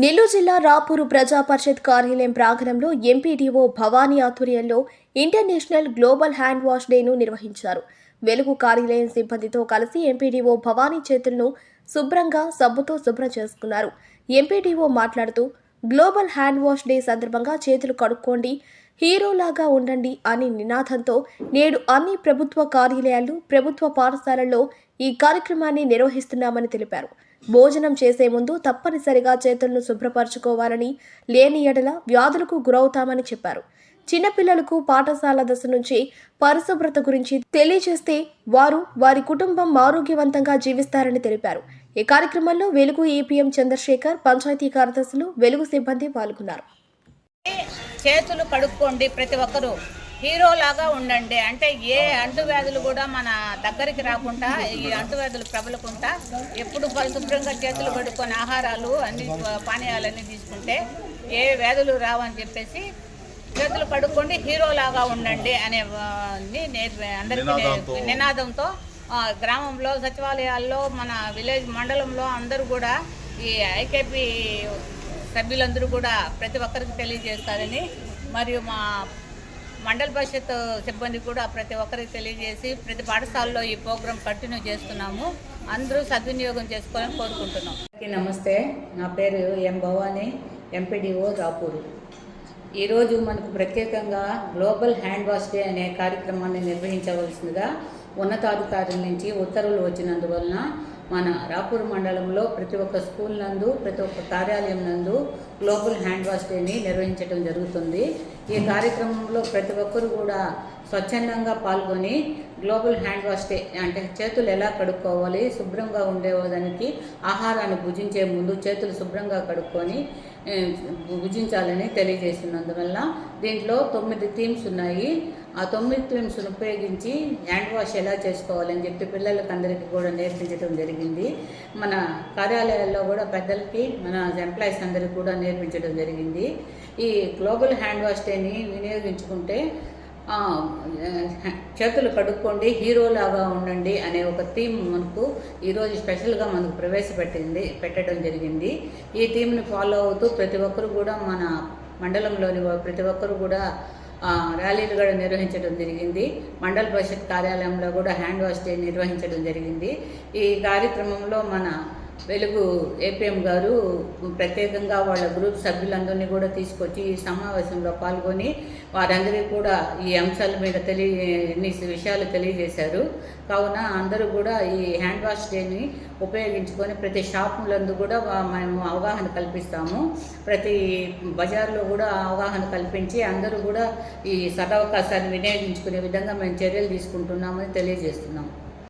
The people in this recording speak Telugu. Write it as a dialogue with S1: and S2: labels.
S1: నెల్లూరు జిల్లా రాపూరు ప్రజా పరిషత్ కార్యాలయం ప్రాంగణంలో ఎంపీడీఓ భవానీ ఆధ్వర్యంలో ఇంటర్నేషనల్ గ్లోబల్ హ్యాండ్ వాష్ డేను నిర్వహించారు. వెలుగు కార్యాలయం సిబ్బందితో కలిసి ఎంపీడీఓ భవానీ చేతులను శుభ్రంగా సబ్బుతో శుభ్రం చేసుకున్నారు. ఎంపీడీఓ మాట్లాడుతూ గ్లోబల్ హ్యాండ్ వాష్ డే సందర్భంగా చేతులు కడుక్కోండి హీరోలాగా ఉండండి అని నినాదంతో నేడు అన్ని ప్రభుత్వ కార్యాలయాలు ప్రభుత్వ పాఠశాలల్లో ఈ కార్యక్రమాన్ని నిర్వహిస్తున్నామని తెలిపారు. భోజనం చేసే ముందు తప్పనిసరిగా చేతులను శుభ్రపరచుకోవాలని లేని ఎడల వ్యాధులకు గురవుతామని చెప్పారు. చిన్నపిల్లలకు పాఠశాల దశ నుంచి పరిశుభ్రత గురించి తెలియజేస్తే వారు వారి కుటుంబం ఆరోగ్యవంతంగా జీవిస్తారని తెలిపారు. ఈ కార్యక్రమంలో వెలుగు ఏపీఎం చంద్రశేఖర్ పంచాయతీ కార్యదర్శులు వెలుగు సిబ్బంది పాల్గొన్నారు.
S2: చేతులు కడుక్కోండి ప్రతి ఒక్కరూ. హీరోలాగా ఉండండి. అంటే ఏ అంటువ్యాధులు కూడా మన దగ్గరికి రాకుండా ఈ అంటువ్యాధులు ప్రబలకుండా ఎప్పుడు పరిశుభ్రంగా చేతులు కడుక్కొని ఆహారాలు అన్ని పానీయాలన్నీ తీసుకుంటే ఏ వ్యాధులు రావని చెప్పేసి చేతులు కడుక్కోండి హీరోలాగా ఉండండి అనే అందరికీ నినాదంతో. గ్రామంలో సచివాలయాల్లో మన విలేజ్ మండలంలో అందరూ కూడా ఈ ఐకేపీ సభ్యులందరూ కూడా ప్రతి ఒక్కరికి తెలియజేస్తారని మరియు మా మండల పరిషత్ సిబ్బంది కూడా ప్రతి ఒక్కరికి తెలియజేసి ప్రతి పాఠశాలలో ఈ ప్రోగ్రాం కంటిన్యూ చేస్తున్నాము. అందరూ సద్వినియోగం చేసుకోవాలని కోరుకుంటున్నాం. నమస్తే. నా పేరు ఎం భవానీ ఎంపీడీఓ రాపూరు. ఈరోజు మనకు ప్రత్యేకంగా గ్లోబల్ హ్యాండ్ వాష్ డే అనే కార్యక్రమాన్ని నిర్వహించవలసిందిగా ఉన్నతాధికారుల నుంచి ఉత్తర్వులు వచ్చినందువలన మన రాపూర్ మండలంలో ప్రతి ఒక్క స్కూల్ నందు ప్రతి ఒక్క కార్యాలయం నందు గ్లోబల్ హ్యాండ్ వాష్ డేని నిర్వహించడం జరుగుతుంది. ఈ కార్యక్రమంలో ప్రతి ఒక్కరు కూడా స్వచ్ఛందంగా పాల్గొని గ్లోబల్ హ్యాండ్ వాష్ డే అంటే చేతులు ఎలా కడుక్కోవాలి శుభ్రంగా ఉండేదానికి ఆహారాన్ని భుజించే ముందు చేతులు శుభ్రంగా కడుక్కొని భుజించాలని తెలియజేస్తున్నందువల్ల దీంట్లో తొమ్మిది థీమ్స్ ఉన్నాయి. ఆ తొమ్మిది థీమ్స్ను ఉపయోగించి హ్యాండ్ వాష్ ఎలా చేసుకోవాలని చెప్పి పిల్లలకి అందరికీ కూడా నేర్పించడం జరిగింది. మన కార్యాలయాల్లో కూడా పెద్దలకి మన ఎంప్లాయీస్ అందరికీ కూడా నేర్పించడం జరిగింది. ఈ గ్లోబల్ హ్యాండ్ వాష్ డేని వినియోగించుకుంటే చేతులు కడుక్కోండి హీరోలాగా ఉండండి అనే ఒక థీమ్ మనకు ఈరోజు స్పెషల్గా మనకు ప్రవేశపెట్టింది పెట్టడం జరిగింది. ఈ థీమ్ని ఫాలో అవుతూ ప్రతి ఒక్కరు కూడా మన మండలంలోని ప్రతి ఒక్కరు కూడా ర్యాలీలు కూడా నిర్వహించడం జరిగింది. మండల పరిషత్ కార్యాలయంలో కూడా హ్యాండ్ వాష్ డే నిర్వహించడం జరిగింది. ఈ కార్యక్రమంలో మన వెలుగు ఏపీఎం గారు ప్రత్యేకంగా వాళ్ళ గ్రూప్ సభ్యులందరినీ కూడా తీసుకొచ్చి ఈ సమావేశంలో పాల్గొని వారందరికీ కూడా ఈ అంశాల మీద తెలియ ఎన్ని విషయాలు తెలియజేశారు. కావున అందరూ కూడా ఈ హ్యాండ్ వాష్ డేని ఉపయోగించుకొని ప్రతి షాపులందు కూడా మేము అవగాహన కల్పిస్తాము. ప్రతి బజార్లో కూడా అవగాహన కల్పించి అందరూ కూడా ఈ సదవకాశాన్ని వినియోగించుకునే విధంగా మేము చర్యలు తీసుకుంటున్నామని తెలియజేస్తున్నాము.